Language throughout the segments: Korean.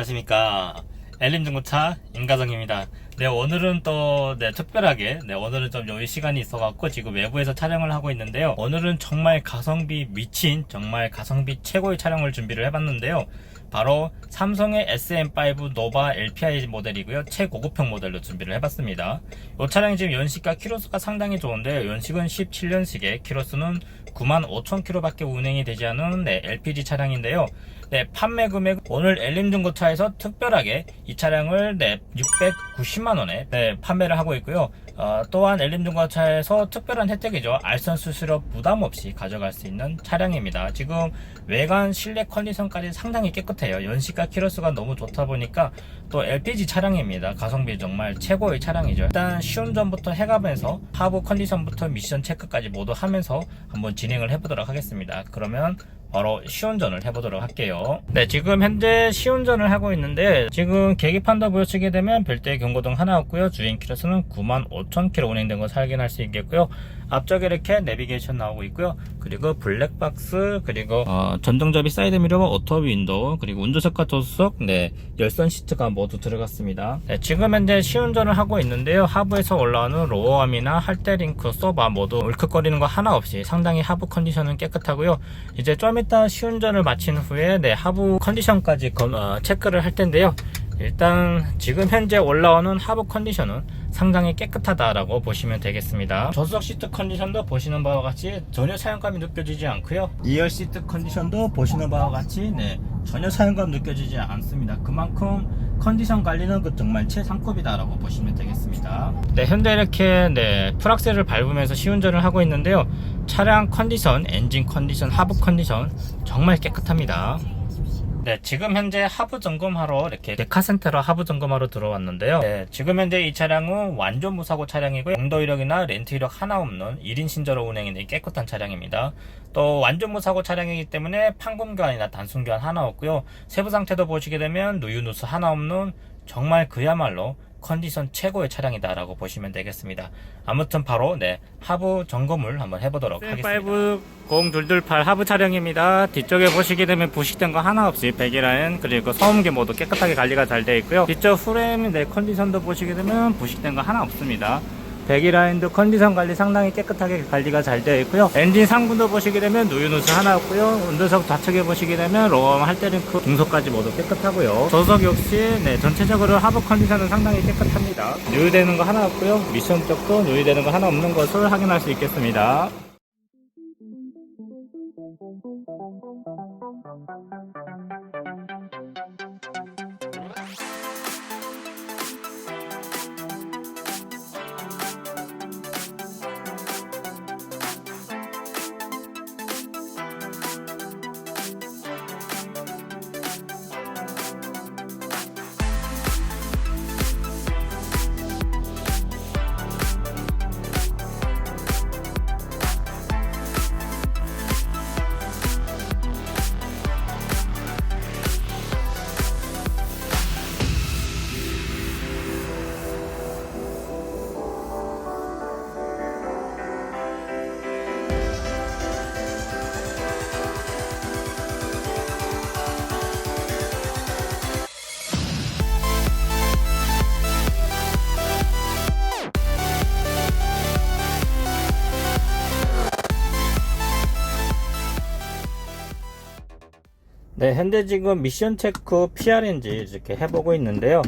안녕하십니까. 엘림 중고차 임가정입니다. 네, 오늘은 또, 네, 특별하게, 네, 오늘은 좀 여유 시간이 있어갖고 지금 외부에서 촬영을 하고 있는데요. 오늘은 정말 가성비 미친, 정말 가성비 최고의 촬영을 준비를 해봤는데요. 바로 삼성의 SM5 노바 LPI 모델이고요. 최고급형 모델로 준비를 해봤습니다. 이 차량이 지금 연식과 키로수가 상당히 좋은데 연식은 17년식에 키로수는 95,000km밖에 운행이 되지 않은 네, LPG 차량인데요. 네, 판매 금액 오늘 엘림 중고차에서 특별하게 이 차량을 네, 690만 원에 네, 판매를 하고 있고요. 어, 또한 엘림 중고차에서 특별한 혜택이죠. 알선 수수료 부담 없이 가져갈 수 있는 차량입니다. 지금 외관 실내 컨디션까지 상당히 깨끗해요. 연식과 키로수가 너무 좋다 보니까 또 LPG 차량입니다. 가성비 정말 최고의 차량이죠. 일단 시운전부터 해가면서 하부 컨디션부터 미션 체크까지 모두 하면서 한번 진행을 해보도록 하겠습니다. 그러면 바로 시운전을 해보도록 할게요. 네, 지금 현재 시운전을 하고 있는데 지금 계기판도 보시게 되면 별도의 경고등 하나 없고요. 주행 키로수는 95,000km 운행된 것을 확인할 수 있겠고요. 앞쪽에 이렇게 내비게이션 나오고 있고요. 그리고 블랙박스 그리고 어, 전동접이 사이드 미러와 오토 윈도우 그리고 운전석과 조수석 네 열선 시트가 모두 들어갔습니다. 네, 지금 현재 시운전을 하고 있는데요. 하부에서 올라오는 로어암이나 할때 링크 소바 모두 울컥거리는 거 하나 없이 상당히 하부 컨디션은 깨끗하고요. 이제 좀 이따 시운전을 마친 후에 네 하부 컨디션까지 검- 어, 체크를 할 텐데요. 일단 지금 현재 올라오는 하부 컨디션은 상당히 깨끗하다라고 보시면 되겠습니다. 조수석 시트 컨디션도 보시는 바와 같이 전혀 사용감이 느껴지지 않고요. 2열 시트 컨디션도 보시는 바와 같이 네, 전혀 사용감 느껴지지 않습니다. 그만큼 컨디션 관리는 그 정말 최상급이다라고 보시면 되겠습니다. 네, 현재 이렇게 네, 풀악셀을 밟으면서 시운전을 하고 있는데요. 차량 컨디션, 엔진 컨디션, 하부 컨디션 정말 깨끗합니다. 네, 지금 현재 하부 점검하러 이렇게 데카센터로 하부 점검하러 들어왔는데요. 네, 지금 현재 이 차량은 완전 무사고 차량이고요. 용도 이력이나 렌트 이력 하나 없는 1인 신저로 운행이 깨끗한 차량입니다. 또 완전 무사고 차량이기 때문에 판금 교환이나 단순 교환 하나 없고요. 세부 상태도 보시게 되면 누유 누수 하나 없는 정말 그야말로 컨디션 최고의 차량이다라고 보시면 되겠습니다. 아무튼 바로 네 하부 점검을 한번 해보도록 하겠습니다. 0228 하부 차량입니다. 뒤쪽에 보시게 되면 부식된 거 하나 없이 배기라인 그리고 소음기 모두 깨끗하게 관리가 잘 되어 있고요. 뒤쪽 프레임 네 컨디션도 보시게 되면 부식된 거 하나 없습니다. 배기라인도 컨디션 관리 상당히 깨끗하게 관리가 잘 되어 있고요. 엔진 상분도 보시게 되면 누유누수 하나 없고요. 운전석 좌측에 보시게 되면 로엄 할때링크 중소까지 모두 깨끗하고요. 조석 역시 네, 전체적으로 하부 컨디션은 상당히 깨끗합니다. 누유되는 거 하나 없고요. 미션 쪽도 누유되는 거 하나 없는 것을 확인할 수 있겠습니다. 네, 현재 지금 미션 체크 PRNG 이렇게 해보고 있는데요.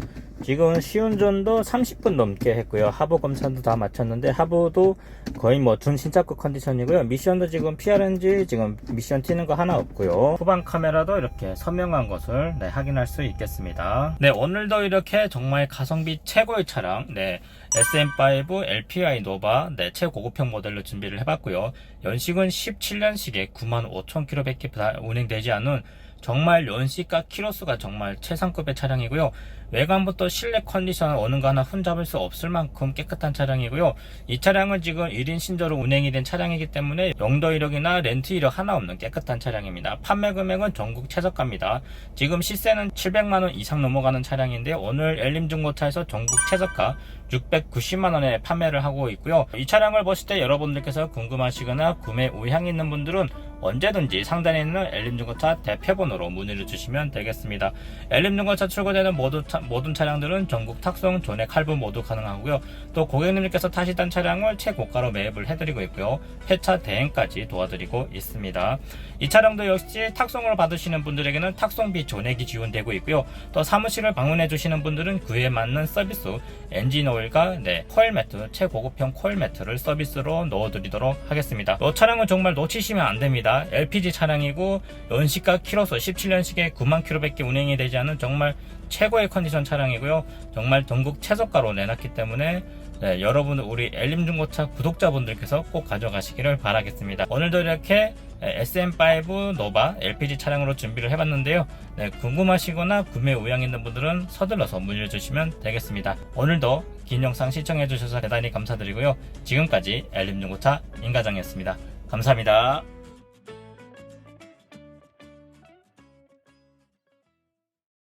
지금 시운전도 30분 넘게 했고요. 하부 검사도 다 마쳤는데 하부도 거의 뭐 준신차급 컨디션이고요. 미션도 지금 PRNG 지금 미션 튀는 거 하나 없고요. 후방 카메라도 이렇게 선명한 것을 네, 확인할 수 있겠습니다. 네, 오늘도 이렇게 정말 가성비 최고의 차량 네, SM5 LPI 노바 네, 최고급형 모델로 준비를 해봤고요. 연식은 17년식에 95,000km밖에 운행되지 않은 정말 연식과 키로수가 정말 최상급의 차량이고요. 외관부터 실내 컨디션 어느 거 하나 흠잡을 수 없을 만큼 깨끗한 차량이고요. 이 차량은 지금 1인 신조로 운행이 된 차량이기 때문에 영도 이력이나 렌트 이력 하나 없는 깨끗한 차량입니다. 판매 금액은 전국 최저가입니다. 지금 시세는 700만원 이상 넘어가는 차량인데 오늘 엘림중고차에서 전국 최저가 690만원에 판매를 하고 있고요. 이 차량을 보실 때 여러분들께서 궁금하시거나 구매 의향이 있는 분들은 언제든지 상단에 있는 엘림중고차 대표번호로 문의를 주시면 되겠습니다. 엘림중고차 출고되는 모두 차- 모든 차량들은 전국 탁송, 전액 할부 모두 가능하고요. 또 고객님들께서 타시던 차량을 최고가로 매입을 해드리고 있고요. 폐차 대행까지 도와드리고 있습니다. 이 차량도 역시 탁송을 받으시는 분들에게는 탁송비 전액이 지원되고 있고요. 또 사무실을 방문해 주시는 분들은 그에 맞는 서비스 엔진 오일과 네, 코일 매트, 최고급형 코일 매트를 서비스로 넣어드리도록 하겠습니다. 이 차량은 정말 놓치시면 안 됩니다. LPG 차량이고 연식과 키로수 17년식에 9만 킬로밖에 운행이 되지 않은 정말 최고의 컨디션 차량이고요. 정말 전국 최저가로 내놨기 때문에 네, 여러분 우리 엘림중고차 구독자분들께서 꼭 가져가시기를 바라겠습니다. 오늘도 이렇게 SM5 노바 LPG 차량으로 준비를 해봤는데요. 네, 궁금하시거나 구매 의향 있는 분들은 서둘러서 문의를 주시면 되겠습니다. 오늘도 긴 영상 시청해주셔서 대단히 감사드리고요. 지금까지 엘림중고차 임과장이었습니다. 감사합니다.